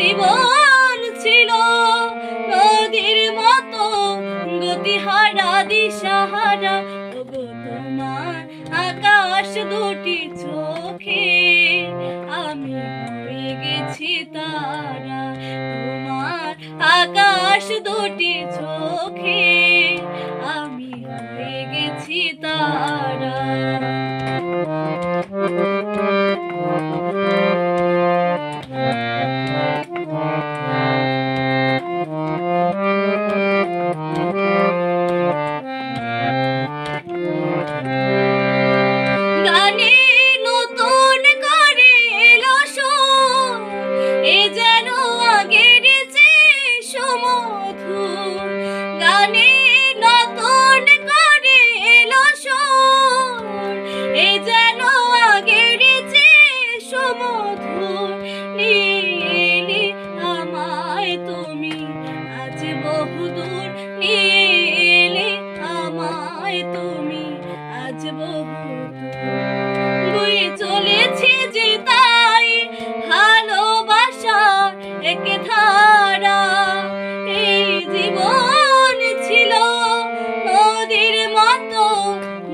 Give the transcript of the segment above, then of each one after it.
জীবন ছিল। নদীর মতো গতিহারা, দিশাহারা। ওগো তোমার আকাশ দুটি চোখে আমি গেছি তারা। তোমার আকাশ দুটি চোখে আমি গেছি তারা। Bonnie!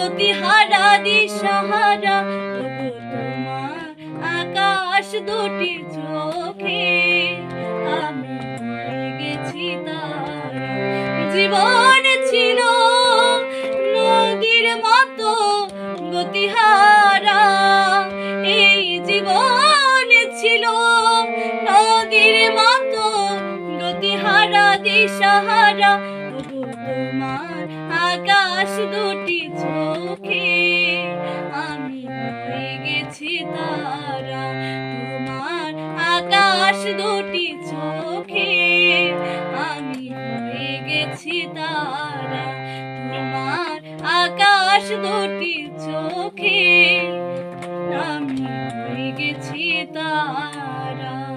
গতিহারা দিশাহারা, তবু তোমার আকাশ দুটি চোখে আমি গেছি তারা। জীবন ছিল নদীর মতো গতিহারা, এই জীবন ছিল নদীর মতো গতিহারা, দিশাহারা দুটি চোখে আমি গেছি তারা।